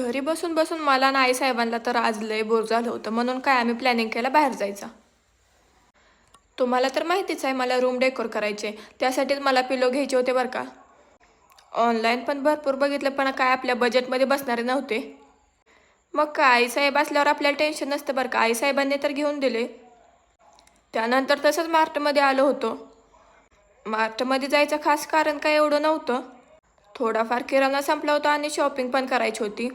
घरी बसून बसून मला ना आई साहेबांना तर आज लय बोर झालं होतं. म्हणून काय आम्ही प्लॅनिंग केलं? बाहेर जायचं. तुम्हाला तर माहितीच आहे मला रूम डेकोर करायचे त्यासाठीच मला पिलो घ्यायचे होते बरं का. ऑनलाईन पण भरपूर बघितलं पण काय आपल्या बजेटमध्ये बसणारे नव्हते. मग काय आईसाहेब असल्यावर आपल्याला टेन्शन नसतं बरं का. आईसाहेबांनी तर घेऊन दिले. त्यानंतर तसंच मार्टमध्ये आलो होतो. मार्टमध्ये जायचं खास कारण काय एवढं नव्हतं. थोडाफार किराणा संपला होता आणि शॉपिंग पण करायची होती.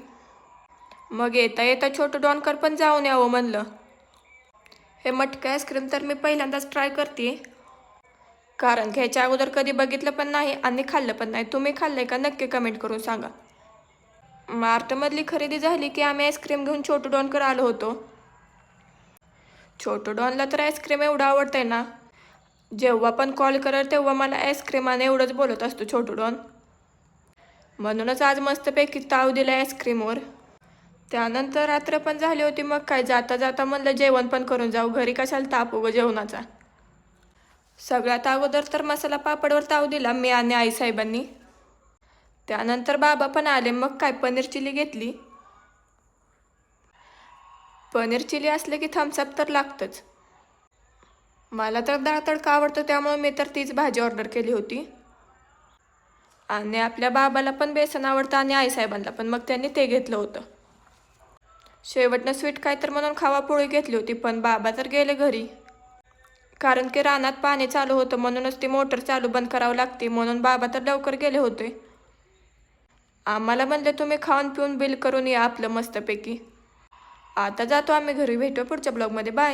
मग येता येता छोटं डॉनकर पण जाऊन यावं म्हणलं. हे मटकं आईस्क्रीम तर मी पहिल्यांदाच ट्राय करते. कारण घ्यायच्या अगोदर कधी बघितलं पण नाही आणि खाल्लं पण नाही. तुम्ही खाल्लंय का नक्की कमेंट करून सांगा. मार्टमधली खरेदी झाली की आम्ही आईस्क्रीम घेऊन छोटू डॉनकर आलो होतो. छोटू डॉनला तर आईस्क्रीम एवढं आवडतंय ना. जेव्हा पण कॉल करत तेव्हा मला आईस्क्रीमाने एवढंच बोलत असतो छोटू डॉन. म्हणूनच आज मस्तपैकी ताव दिला आईस्क्रीमवर. त्यानंतर रात्र पण झाली होती मग काय? जाता जाता म्हणलं जेवण पण करून जाऊ. घरी कशाला ताप उगं जेवणाचा? सगळ्यात अगोदर तर मसाला पापडवर ताव दिला मी आणि आईसाहेबांनी. त्यानंतर बाबा पण आले मग काय? पनीर चिली घेतली. पनीर चिली असले की थम्सअप तर लागतंच. मला तर डाळ तडका आवडतो त्यामुळे मी तर तीच भाजी ऑर्डर केली होती. आणि आपल्या बाबाला पण बेसन आवडतं आणि आईसाहेबांना पण. मग त्यांनी ते घेतलं होतं. शेवटनं स्वीट काय तर म्हणून खावा पोळी घेतली होती पण बाबा तर गेले घरी. कारण की रानात पाणी चालू होतं म्हणूनच ती मोटर चालू बंद करावं लागते म्हणून बाबा तर लवकर गेले होते. आम्हाला म्हणले तुम्ही खाऊन पिऊन बिल करून या आपलं मस्तपैकी. आता जातो आम्ही घरी. भेटू पुढच्या ब्लॉगमध्ये. बाय.